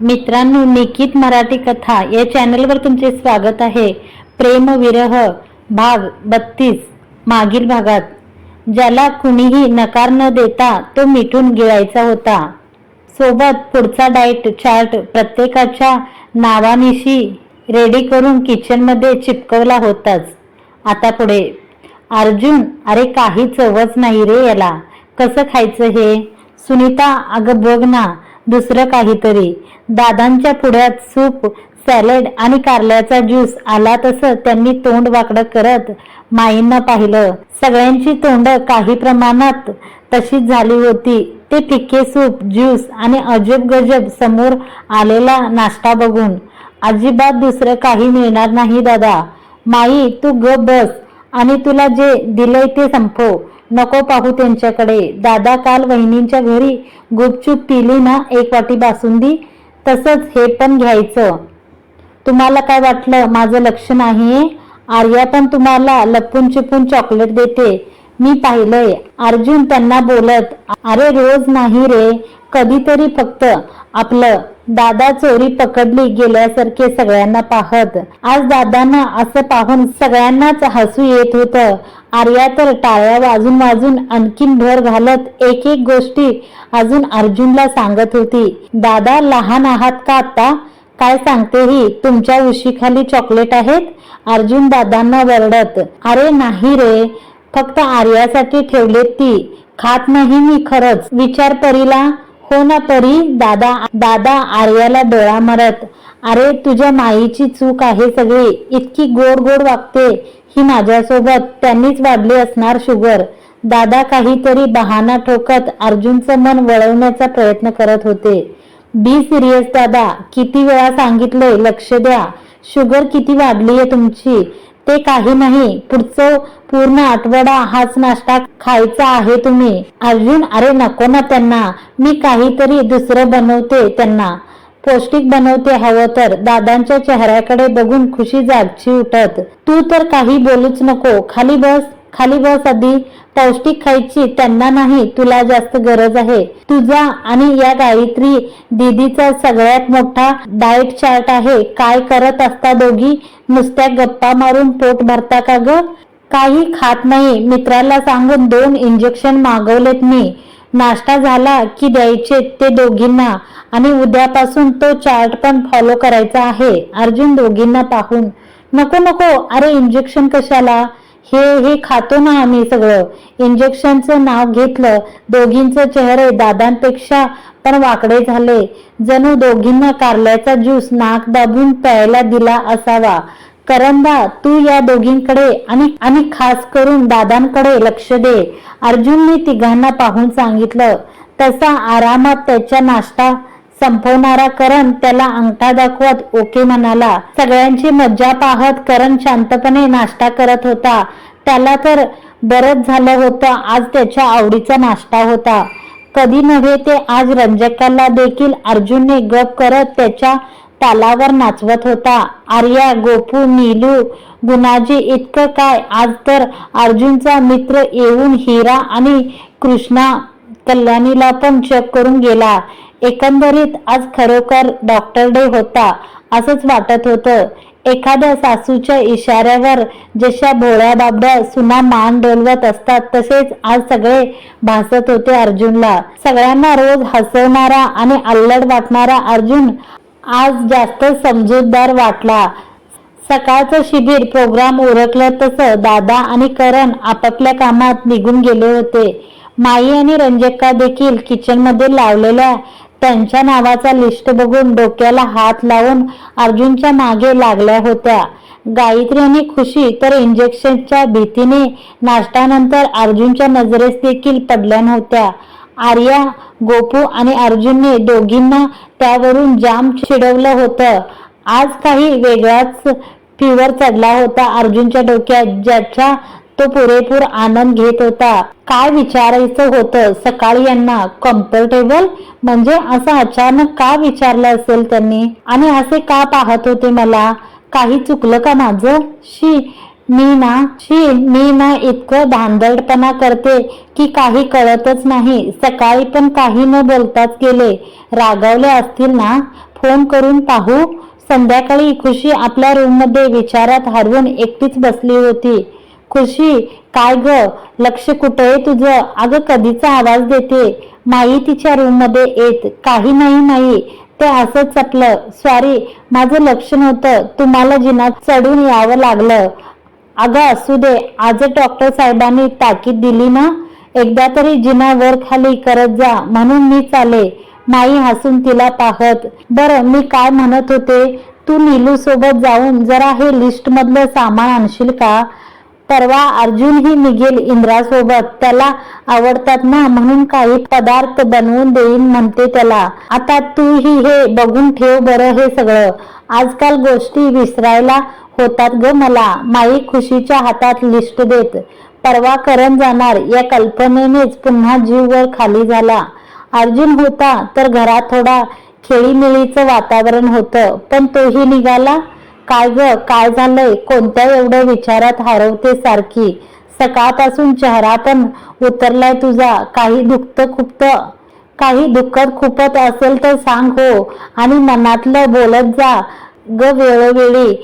मित्रांनो निकित मराठी कथा या चॅनलवर तुमचे स्वागत आहे. प्रेम विरह भाग बत्तीस मागील भागात. ज्याला कुणीही नकार न देता तो मिठून गिळायचा होता. सोबत पुढचा डाएट चार्ट प्रत्येकाच्या नावानिशी रेडी करून किचनमध्ये चिपकवला होताच. आता पुढे. अर्जुन अरे काही चवच नाही रे याला. कसं खायचं हे? सुनीता अगं बघ ना. दुसरं काहीतरी. दादांच्या पुढ्यात सूप सॅलेड आणि कारल्याचा ज्यूस आला तसं त्यांनी तोंड वाकडं करत माईंना पाहिलं. सगळ्यांची तोंड काही प्रमाणात तशीच झाली होती. ते फिक्के सूप ज्यूस आणि अजब गजब समोर आलेला नाश्ता बघून. अजिबात दुसरं काही मिळणार नाही दादा. माई तू ग बस आणि तुला जे दिलंय ते संपव. नको पाहू त्यांच्याकडे. दादा काल वहिनींच्या घरी गुपचूप पिली ना एक वाटी बासुंदी तसंच हे पण घ्यायचं. तुम्हाला काय वाटलं? माझं लक्ष नाहीये आर्या पण तुम्हाला लपून चिपून चॉकलेट देते. मी पाहिलंय. अर्जुन त्यांना बोलत अरे रोज नाही रे. कधीतरी फक्त आपलं दादा चोरी पकडली गेल्यासारखे सगळ्यांना पाहत. आज दादांना असं पाहून सगळ्यांनाच हसू येत होतं. आर्या तर टाळ्या वाजून वाजून आणखीन भर घालत एक एक गोष्टी अजून अर्जुनला सांगत होती. दादा लहान आहात का आता काय सांगते ही? तुमच्या उशीखाली चॉकलेट आहेत? अर्जुन दादांना वरडत. अरे नाही रे फक्त आर्यासाठी ठेवलेत ती. खात नाही मी खरंच. विचार परीला. हो ना परी दादा दादा आर्याला डोळा मारत अरे तुझ्या माईची चूक आहे सगळी. इतकी गोड गोड वागते. ही माझ्यासोबत त्यांनीच वाढली असणार शुगर. दादा काहीतरी बहाणा ठोकत अर्जुनचं मन वळवण्याचा प्रयत्न करत होते. बी सिरियस दादा. किती वेळा सांगितलंय लक्ष द्या. शुगर किती वाढली आहे तुमची. ते काही नाही. पुढचं पूर्ण आठवडा हाच नाश्ता खायचा आहे तुम्ही. अर्जुन अरे नको ना त्यांना. मी काहीतरी दुसरं बनवते त्यांना. पौष्टिक बनवते हवं तर. दादांच्या चेहऱ्याकडे बघून खुशी जागची उठत. तू तर काही बोलूच नको. खाली बस. खाली बस आधी. पौष्टिक खायची त्यांना नाही तुला जास्त गरज आहे. तुझा आणि या गायत्री दीदीचा सगळ्यात मोठा डाएट चार्ट आहे. काय करत असता दोघी? नुसत्या गप्पा मारून पोट भरता का ग? काही खात नाही. मित्राला सांगून दोन इंजेक्शन मागवलेत मी. नाश्ता झाला की द्यायचे ते दोघींना. आणि उद्यापासून तो चार्ट पण फॉलो करायचा आहे. अर्जुन दोघींना पाहून नको नको. अरे इंजेक्शन कशाला? हे हे खातो ना आम्ही सगळं. इंजेक्शनचं नाव घेतलं दोघींचे चेहरे दादांपेक्षा पण वाकडे झाले. जणू दोघींना कारल्याचा ज्यूस नाक दाबून प्यायला दिला असावा. करंदा तू या दोघींकडे आणि आणि खास करून दादांकडे लक्ष दे. अर्जुनने तिघांना पाहून सांगितलं तसा आरामात त्याच्या नाश्ता संपवणारा करण त्याला अंगठा दाखवत ओके म्हणाला. सगळ्यांची मज्जा पाहत करण शांतपणे नाश्ता करत होता. त्याला तर बरंच झालं होतं. आज त्याच्या आवडीचा नाश्ता होता. कधी नव्हे ते आज रंजकाला देखील अर्जुनने गप करत त्याच्या तालावर नाचवत होता. आर्या गोपू नीलू गुणाजी इतकं काय? आज तर अर्जुनचा मित्र येऊन हिरा आणि कृष्णा कल्याणीला पण चेक करून गेला. एकंदरीत आज खरोखर डॉक्टर डे होता असंच वाटत होतं. एखाद्या सासूच्या इशाऱ्यावर जशा भोळ्या बाबड्या सुना मान डोलवत असतात तसेच आज सगळे भासत होते अर्जुनला. सगळ्यांना रोज हसवणारा आणि अल्लड वाटणारा अर्जुन आज जास्त समजूतदार वाटला. सकाळचं शिबिर प्रोग्राम उरकलं तसं दादा आणि करण आपापल्या कामात निघून गेले होते. माई आणि रंजक्का देखील किचनमध्ये लावलेल्या त्यांच्या नावाचा लिस्ट बघून डोक्याला हात लावून अर्जुनच्या मागे लागल्या होत्या. गायत्री आणि खुशी तर इंजेक्शनच्या भीतीने नाश्त्यानंतर अर्जुनच्या नजरेस देखील पडल्या नव्हत्या. आर्या गोपू आणि अर्जुनने दोघींना त्यावरून जाम चिडवलं होतं. आज काही वेगळाच फिवर चढला होता अर्जुनच्या डोक्यात ज्याच्या तो पुरेपूर आनंद घेत होता. काय विचारायचं होतं? सकाळी यांना कम्फर्टेबल म्हणजे असं अचानक का विचारलं असेल त्यांनी? आणि असे का पाहत होते मला? काही चुकलं का माझं? शी मी ना शी मी ना इतकं धांदडपणा करते की काही कळतच नाही. सकाळी पण काही न बोलताच गेले. रागावले असतील ना? फोन करून पाहू. संध्याकाळी खुशी आपल्या रूममध्ये विचारात हरवून एकटीच बसली होती. खुशी. काय ग? लक्ष कुठे तुझं? अगं कधीचा आवाज देते. माई तिच्या रूममध्ये येत. काही नाही माई. ते असंच चपलं. सॉरी माझं लक्ष नव्हतं. तुम्हाला जिनात चढून यावं लागलं. अगं असू दे. आज डॉक्टर साहेबांनी ताकीद दिली ना? एकदा तरी जिना वर खाली करत जा. म्हणून मी चाले. माई हसून तिला पाहत. बरं मी काय म्हणत होते? तू नीलू सोबत जाऊन जरा हे लिस्ट मधलं सामान आणशील का? परवा अर्जुनही निघेल इंद्रासोबत. त्याला आवडतात ना म्हणून काही पदार्थ बनवून देईन म्हणते त्याला. आता तूही हे बघून ठेव बरं हे सगळं. आजकाल गोष्टी विसरायला होतात ग मला. माई खुशीच्या हातात लिस्ट देत. परवा करण जाणार. या कल्पनेनेच पुन्हा जीव वर खाली झाला. अर्जुन होता तर घरात थोडा खेळीमेळीचं वातावरण होतं. पण तोही निघाला. काय ग काय झालंय? कोणत्या एवढं विचारात हरवते सारखी? सकाळपासून चेहरा पण उतरलाय तुझा. काही दुखत खुपत काही दुःखत खुपत असेल तर सांग हो. आणि मनातलं बोलत जा. ग वेळोवेळी.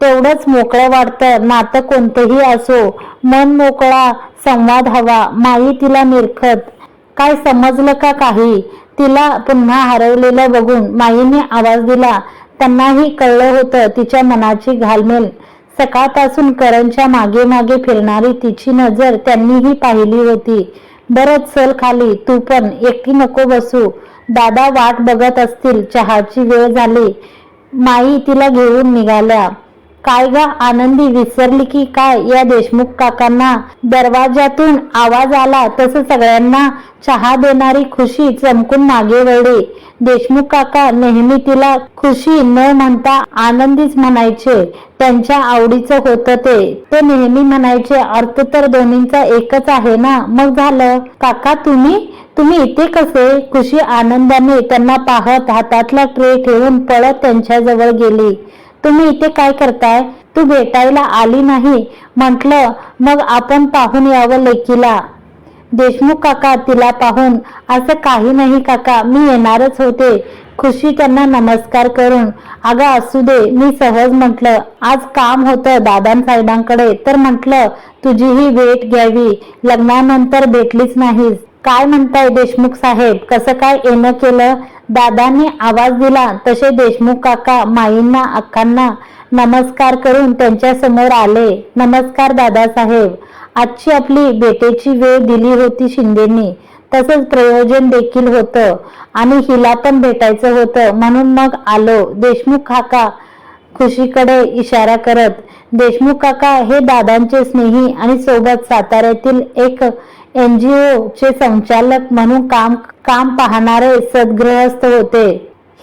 तेवढंच मोकळं वाटतं. नातं कोणतंही असो. मन मोकळा संवाद हवा. माई तिला निरखत काय समजलं का काही? तिला पुन्हा हरवलेलं बघून माईने आवाज दिला. त्यांनाही कळलं होतं तिच्या मनाची घालमेल. सकाळपासून करणच्या मागे मागे फिरणारी तिची नजर त्यांनीही पाहिली होती. बरंच चल खाली तू पण एकटी नको बसू. दादा वाट बघत असतील चहाची वेळ झाली. माई तिला घेऊन निघाल्या. काय ग आनंदी विसरली की काय? या देशमुख काकांना दरवाजातून आवाज आला तस सगळ्यांना चहा देणारी खुशी चमकून मागे वळली. देशमुख काका नेहमी तिला खुशी न म्हणता आनंदीच म्हणायचे. त्यांच्या आवडीचं होतं ते. ते नेहमी म्हणायचे अर्थ तर दोन्हींचा एकच आहे ना? मग झालं. काका तुम्ही? तुम्ही इथे कसे? खुशी आनंदाने त्यांना पाहत हातातला ट्रे ठेवून पळत त्यांच्याजवळ गेली. तुम्ही इथे काय करताय? तू भेटायला आली नाही. म्हटलं मग आपण पाहून यावं लेकीला. देशमुख काका तिला पाहून. असं काही नाही काका मी येणारच होते. खुशी त्यांना नमस्कार करून. अगं असू दे मी सहज म्हटलं आज काम होतं दादांसाहेबांकडे. तर म्हटलं तुझीही भेट घ्यावी. लग्नानंतर भेटलीच नाहीस. काय म्हणताय देशमुख साहेब? कसं काय येणं केलं? दादांनी आवाज दिला तसे देशमुख काका माईंना अक्कांना नमस्कार करून त्यांच्यासमोर आले. नमस्कार दादासाहेब आजची आपली बेटेची वेळ दिली होती शिंदेनी. तसंच प्रयोजन देखील होतं आणि हिला पण भेटायचं होतं म्हणून मग आलो. देशमुख काका खुशीकडे इशारा करत देशमुख काका हे दादांचे स्नेही आणि सोबत साताऱ्यातील एक एनजीओ चे संचालक म्हणून काम काम पाहणारे सद्गृहस्थ होते.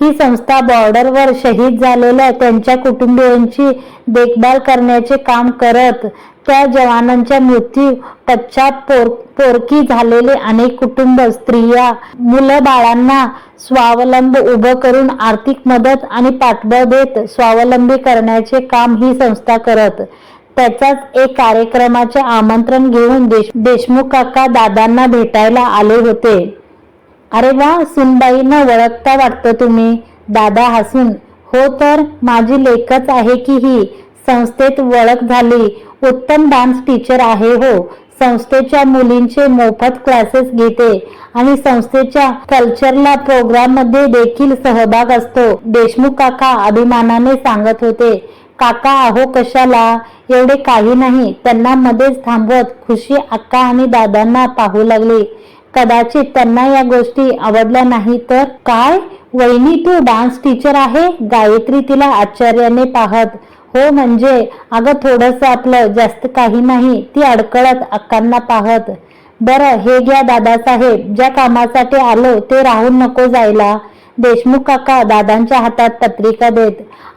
ही संस्था बॉर्डरवर शहीद झालेल्या त्यांच्या कुटुंबियांची देखभाल करण्याचे काम करत त्या जवानांच्या मृत्यू पश्चात पोर पोरकी झालेले अनेक कुटुंब स्त्रिया मुलं बाळांना स्वावलंब उभं करून आर्थिक मदत आणि पाठबळ देत स्वावलंबी करण्याचे काम ही संस्था करत. त्याचाच एक कार्यक्रमाचे आमंत्रण घेऊन देश देशमुख काका दादांना भेटायला आले होते. अरे वा सुनबाईंना वळखता वाटतं तुम्ही. दादा हसून हो तर माझी लेखच आहे की ही. संस्थेत ओळख झाली. उत्तम डान्स टीचर आहे हो. संस्थेच्या मुलींचे मोफत क्लासेस घेते. आणि संस्थेच्या कल्चरला प्रोग्राममध्ये देखील सहभाग असतो. देशमुख काका अभिमानाने सांगत होते काका अहो कशाला? एवढे काही नाही. त्यांना मध्येच थांबवत खुशी अक्का आणि दादांना पाहू लागली. कदाचित त्यांना या गोष्टी आवडल्या नाही तर काय? वहिनी तू डान्स टीचर आहे? गायत्री तिला आश्चर्याने पाहत हो म्हणजे अगं थोडंसं आपलं जास्त काही नाही ती अडकळत अक्कांना पाहत. बरं हे घ्या दादासाहेब ज्या कामासाठी आलो ते राहून नको जायला. देशमुख काका दादांच्या हातात पत्रिका देत.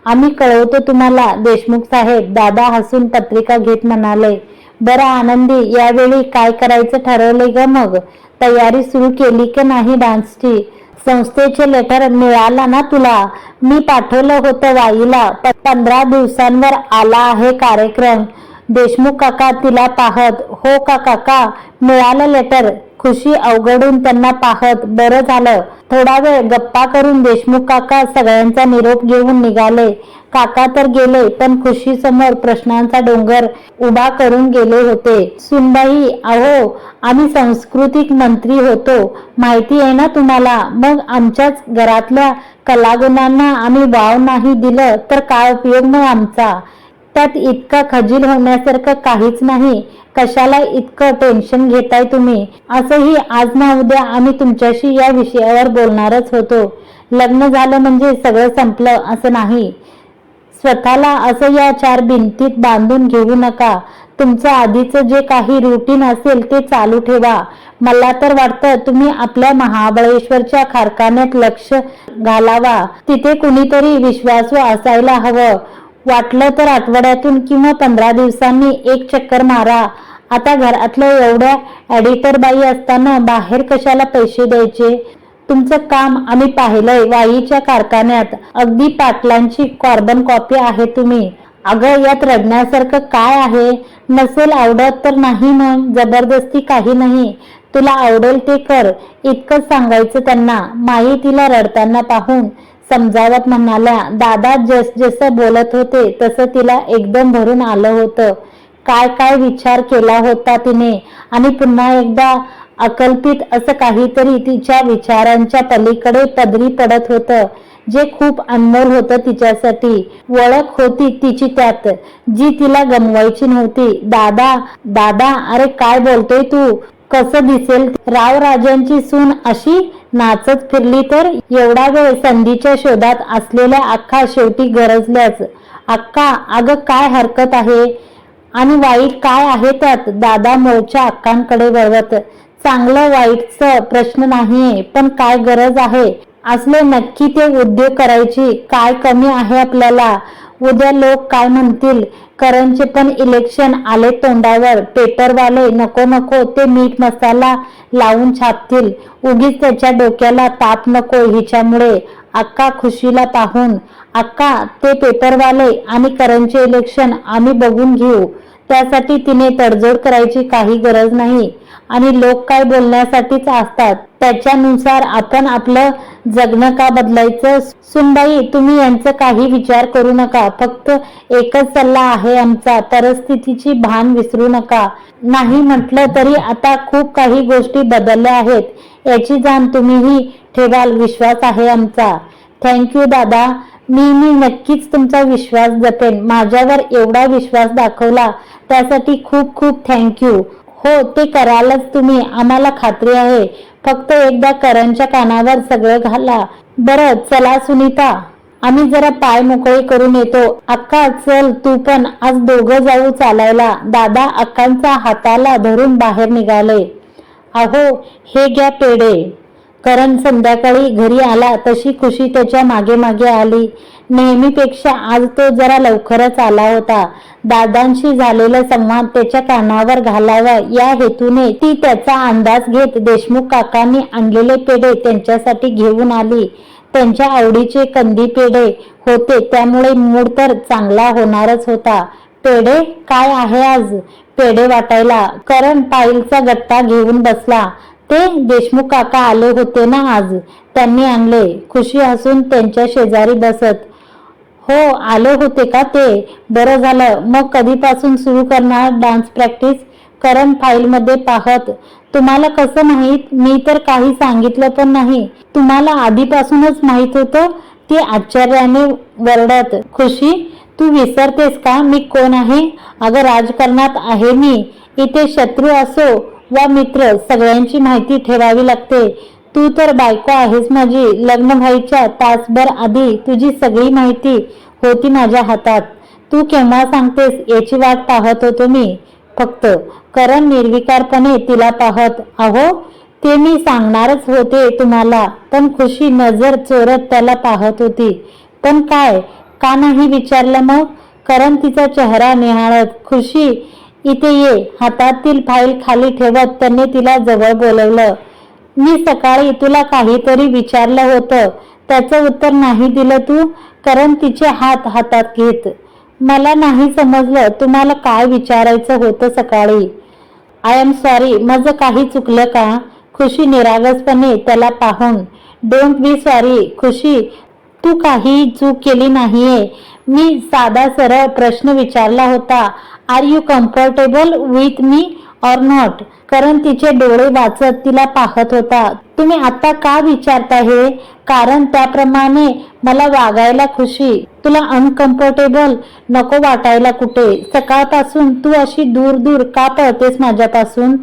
आम्ही कळवतो तुम्हाला देशमुख साहेब दादा हसून पत्रिका घेत म्हणाले. बरं आनंदी यावेळी काय करायचं ठरवले ग मग? तयारी सुरू केली की नाही डान्सची? संस्थेचे लेटर मिळाला ना तुला? मी पाठवलं होतं वाईला. पंधरा दिवसांवर आला आहे कार्यक्रम. देशमुख काका तिला पाहत हो का काका मिळालं लेटर खुशी अवघडून त्यांना पाहत. बरं झालं. थोडा वेळ गप्पा करून देशमुख काका सगळ्यांचा निरोप घेऊन निघाले. काका तर गेले पण खुशी समोर प्रश्नांचा डोंगर उभा करून गेले होते. सुनबाई अहो आम्ही सांस्कृतिक मंत्री होतो. माहिती आहे ना तुम्हाला? मग आमच्याच घरातल्या कलागुणांना आम्ही वाव नाही दिलं तर काय उपयोग मग आमचा? त्यात इतका खजील होण्यासारखं काहीच नाही. कशाला इतकं टेन्शन घेताय तुम्ही? असंही आज ना उद्या आम्ही तुमच्याशी या विषयावर बोलणारच होतो. लग्न झालं म्हणजे सगळं संपलं असं नाही. स्वतःला असं या चार भिंतीत बांधून घेऊ नका. तुमचं आधीचं जे काही रुटीन असेल ते चालू ठेवा. मला तर वाटतं तुम्ही आपल्या महाबळेश्वरच्या कारखान्यात लक्ष घालावा. तिथे कुणीतरी विश्वासू असायला हवं. वाटलं तर आठवड्यातून किंवा पंधरा दिवसांनी एक चक्कर मारा. आता घरातल्या एवढ्या एडिटर बाई असताना बाहेर कशाला पैसे द्यायचे? तुमचं काम आम्ही पाहिलंय. वाईच्या कारखान्यात अगदी पाटलांची कार्बन कॉपी आहे तुम्ही. अगं यात रडण्यासारखं काय आहे? नसेल आवडत तर नाही मग. जबरदस्ती काही नाही. तुला आवडेल ते कर. इतकंच सांगायचं त्यांना. माई तिला रडताना पाहून समजावत म्हणाल्या दादा जस जसं बोलत होते तसं तिला एकदम भरून आलं होतं. काय काय विचार केला होता तिने. आणि पुन्हा एकदा अकल्पित असं काहीतरी तिच्या विचारांच्या पलीकडे पदरी पडत होतं. जे खूप अनमोल होतं तिच्यासाठी. ओळख होती तिची त्यात. जी तिला गमवायची नव्हती. दादा दादा अरे काय बोलतोय तू? कसं दिसेल? राव राजांची सून अशी नाचत फिरली तर एवढा वेळ संधीच्या शोधात असलेल्या अख्खा शेवटी गरजल्याच. अक्का अगं काय हरकत आहे? आणि वाईट काय आहे त्यात? दादा मोळच्या अक्कांकडे वळवत. चांगलं वाईटचं प्रश्न नाहीये पण काय गरज आहे? असले नक्की ते उद्योग करायची काय कमी आहे आपल्याला? उद्या लोक काय म्हणतील? करणचे पण इलेक्शन आले तोंडावर. पेपरवाले नको नको ते मीठ मसाला लावून छापतील. उगीच त्याच्या डोक्याला ताप नको हिच्यामुळे. अक्का खुशीला पाहून अक्का ते पेपरवाले आणि करणचे इलेक्शन आम्ही बघून घेऊ. त्यासाठी तिने तडजोड करायची काही गरज नाही. आणि लोक काय बोलण्यासाठीच असतात. त्याच्यानुसार आपण आपलं जगणं का बदलायचं? सुनबाई तुम्ही यांचं काही विचार करू नका. फक्त एकच सल्ला आहे आमचा. परिस्थितीची भान विसरू नका. नाही म्हटलं तरी आता खूप काही गोष्टी बदलल्या आहेत. याची जाण तुम्हीही ठेवाल. विश्वास आहे आमचा. थँक्यू दादा. मी मी नक्कीच तुमचा विश्वास जपेन. माझ्यावर एवढा विश्वास दाखवला. त्यासाठी खूप खूप थँक्यू हो ते करालच तुम्ही. आम्हाला खात्री आहे. फक्त एकदा करणच्या कानावर सगळं घाला. बरं चला सुनीता. आम्ही जरा पाय मोकळे करून येतो. अक्का चल तू पण. आज दोघं जाऊ चालायला. दादा अक्कांचा हाताला धरून बाहेर निघाले. अहो हे घ्या पेढे. करण संध्याकाळी घरी आला तशी खुशी त्याच्यामागे मागे आली. नेहमीपेक्षा आज तो जरा लवकरच आला होता. दादांशी झालेला संवाद त्याच्या कानावर घालावा या हेतूने ती त्याचा अंदाज घेत देशमुख काकांनी आणलेले पेढे त्यांच्यासाठी घेऊन आली. त्यांच्या आवडीचे कंदी पेढे होते त्यामुळे मूड तर चांगला होणारच होता. पेढे काय आहे आज? पेढे वाटायला. करण पायलचा गट्टा घेऊन बसला. ते देशमुख काका आले होते ना आज. त्यांनी आणले. खुशी हसून त्यांच्या शेजारी बसत. हो आले होते का ते? बरं झालं. मग कधीपासून सुरू करणार डान्स प्रॅक्टिस करण फाईलमध्ये पाहत. तुम्हाला कसं माहीत? मी तर काही सांगितलं पण नाही. तुम्हाला आधीपासूनच माहीत होतं? ती आश्चर्याने वरडत. खुशी तू विसरतेस का? मी कोण आहे? अगं राजकारणात आहे मी. इथे शत्रू असो वा मित्र सगळ्यांची माहिती ठेवावी लागते. तू तर बायको आहेस माझी. लग्न व्हायच्या तासभर आधी तुझी सगळी माहिती होती माझ्या हातात. तू केव्हा सांगतेस याची वाट पाहत होतो मी फक्त करण निर्विकारपणे तिला पाहत अहो ते मी सांगणारच होते तुम्हाला पण खुशी नजर चोरत त्याला पाहत होती. पण काय? का नाही विचारलं मग? करण तिचा चेहरा निहाळत खुशी इथे ये. हातातील फाईल खाली ठेवत त्यांनी तिला जवळ बोलवलं. मी सकाळी तुला काहीतरी विचारलं होतं. त्याचं उत्तर नाही दिलं तू? कारण तिचे हात हातात घेत. मला नाही समजलं तुम्हाला काय विचारायचं होतं सकाळी. आय एम सॉरी माझं काही चुकलं का? खुशी निरागसपणे त्याला पाहून. डोंट बी सॉरी खुशी. तू काही चूक केली नाहीये. मी साधा सरळ प्रश्न विचारला होता are you comfortable with me or not कारण तिचे डोळे वाचत तिला पाहत होता. तुम्ही आता का विचारता हे? कारण त्याप्रमाणे मला वागायला खुशी. तुला अनकम्फर्टेबल नको वाटायला कुठे? सकाळपासून तू अशी दूर दूर का पळतेस माझ्यापासून?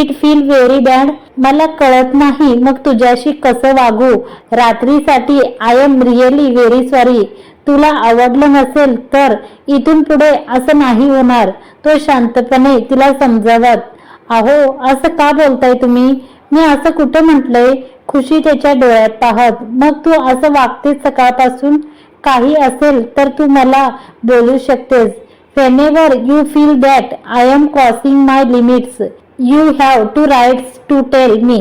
इट फील व्हेरी बॅड मला कळत नाही. मग तुझ्याशी कसं वागू? रात्रीसाठी I am really very sorry तुला आवडलं नसेल तर इथून पुढे असं नाही होणार. तो शांतपणे तिला समजावत अहो असं का बोलताय तुम्ही? मी असं कुठं म्हटलंय? खुशी त्याच्या डोळ्यात पाहत. मग तू असं वागतेस सकाळपासून? काही असेल तर तू मला बोलू शकतेस. Whenever you feel that I am crossing my limits you have to rights to tell me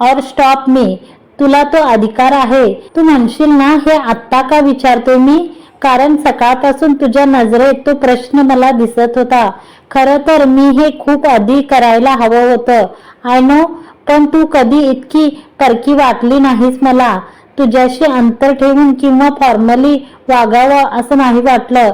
or stop me तुला तो अधिकार आहे. तू म्हणशील ना हे आत्ता का विचारतो मी? कारण सकाळपासून तुझ्या नजरेत तो प्रश्न मला दिसत होता. खरं तर मी हे खूप आधी करायला हवं होतं. आय नो पण तू कधी इतकी परकी वाटली नाहीस मला. तुझ्याशी अंतर ठेवून किंवा फॉर्मली वागावं असं नाही वाटलं.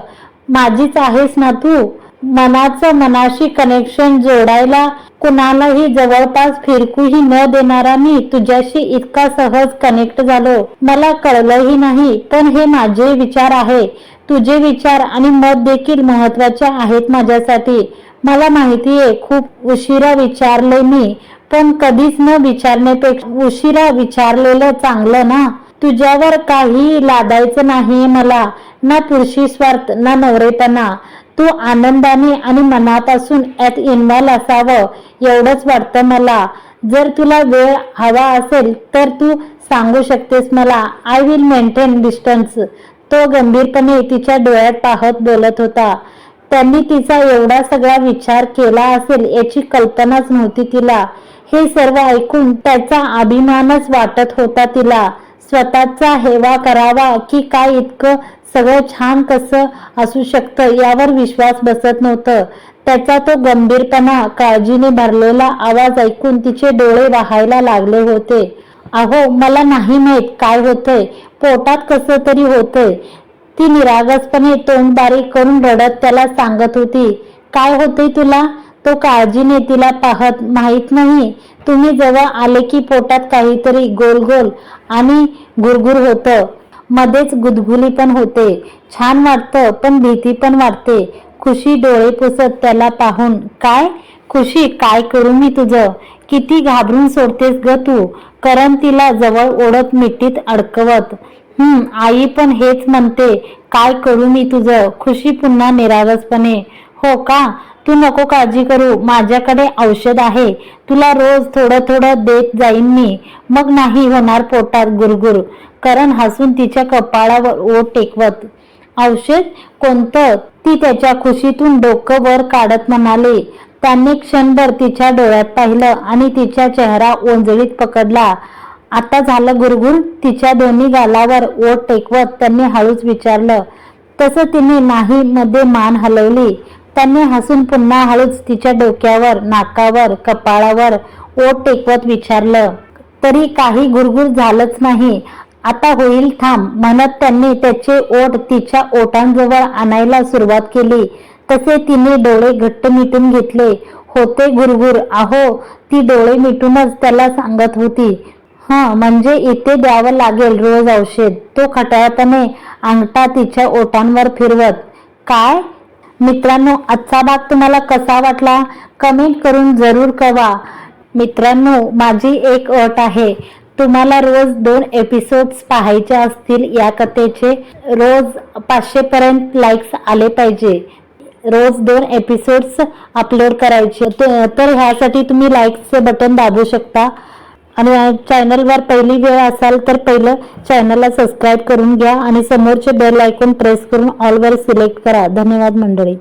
माझीच आहेस ना तू? मनाचं मनाशी कनेक्शन जोडायला कुणालाही जवळपास फिरकूही न देणारा मी तुझ्याशी इतका सहज कनेक्ट झालो. मला कळलंही नाही पण हे माझे विचार आहे. तुझे विचार आणि मत देखील महत्त्वाचे आहेत माझ्यासाठी. मला माहितीये खूप उशिरा विचारले मी पण कधीच न विचारण्यापेक्षा उशिरा विचारलेलं चांगलं ना? तुझ्यावर काही लादायचं नाही मला ना पुरुषी स्वार्थ ना नवरेपणा. तू आनंदाने आणि मनापासून यात इन्व्हॉल्व असावं एवढंच वाटतं मला. जर तुला वेळ हवा असेल तर तू सांगू शकतेस मला आय विल मेंटेन डिस्टन्स तो गंभीरपणे तिच्या डोळ्यात पाहत बोलत होता. त्यांनी तिचा एवढा सगळा विचार केला असेल याची कल्पनाच नव्हती तिला. हे सर्व ऐकून त्याचा अभिमानच वाटत होता तिला. स्वतःचा हेवा करावा की काय इतकं सगळं छान कसं असू शकतं यावर विश्वास बसत नव्हतं. त्याचा तो गंभीरपणा काळजीने भरलेला आवाज ऐकून तिचे डोळे वाहायला लागले होते. अहो मला नाही माहीत काय होतंय. पोटात कसं तरी होतंय. ती निरागसपणे तोंड बारीक करून रडत त्याला सांगत होती. काय होतंय तुला? तो काळजीने तिला पाहत माहीत नाही. तुम्ही जवळ आले की पोटात काहीतरी गोल गोल आणि गुरगुर होतं. मध्येच गुदगुली पण होते. छान वाटतं पण भीती पण वाटते. खुशी डोळे पुसत त्याला पाहून काय? खुशी? काय करू मी तुझं? किती घाबरून सोडतेस ग तू करण तिला जवळ ओढत मिठीत अडकवत हम्म आई पण हेच म्हणते. काय करू मी तुझं? खुशी पुन्हा निरागसपणे हो का? तू नको काळजी करू. माझ्याकडे औषध आहे. तुला रोज थोडं थोडं देत जाईन मी. मग नाही होणार पोटात गुरगुर. करण हसून तिच्या कपाळावर ओट टेकवत. औषध? कोणतं? ती त्याच्या खुशीतून डोकं वर काढत म्हणाले. त्यांनी क्षणभर तिच्या डोळ्यात पाहिलं आणि तिचा चेहरा ओंजळीत पकडला. आता झालं गुरगुर? तिच्या दोन्ही गालावर ओट टेकवत त्यांनी हळूच विचारलं. तसं तिने नाही मध्ये मान हलवली. त्यांनी हसून पुन्हा हळूच तिच्या डोक्यावर नाकावर कपाळावर ओठ टेकवत विचारलं तरी काही गुरगुर झालंच नाही. आता होईल थांब. म्हणत त्यांनी त्याचे ओठ तिच्या ओठांजवळ आणायला सुरुवात केली. तसे तिने डोळे घट्ट मिटून घेतले. होते गुरगुर. आहो ती डोळे मिटूनच त्याला सांगत होती. हा म्हणजे इथे द्यावं लागेल रोज औषध. तो खटाळपणे अंगठा तिच्या ओठांवर फिरवत. काय? मित्रांनो आजचा भाग तुम्हाला कसा वाटला? कमेंट करून जरूर कवा मित्रांनो माझी एक अट आहे तुम्हाला रोज दोन एपिसोड्स पाहायचे असतील या कथेचे. रोज पाचशेपर्यंत लाईक्स आले पाहिजे. रोज दोन एपिसोड्स अपलोड करायचे. तर ह्यासाठी तुम्ही लाईकचे बटन दाबू शकता. आणि चॅनलवर पहिली वेळ असाल तर पहिलं चॅनलला सबस्क्राईब करून घ्या आणि समोरचे बेल आयकॉन प्रेस करून ऑलवर सिलेक्ट करा. धन्यवाद मंडळी.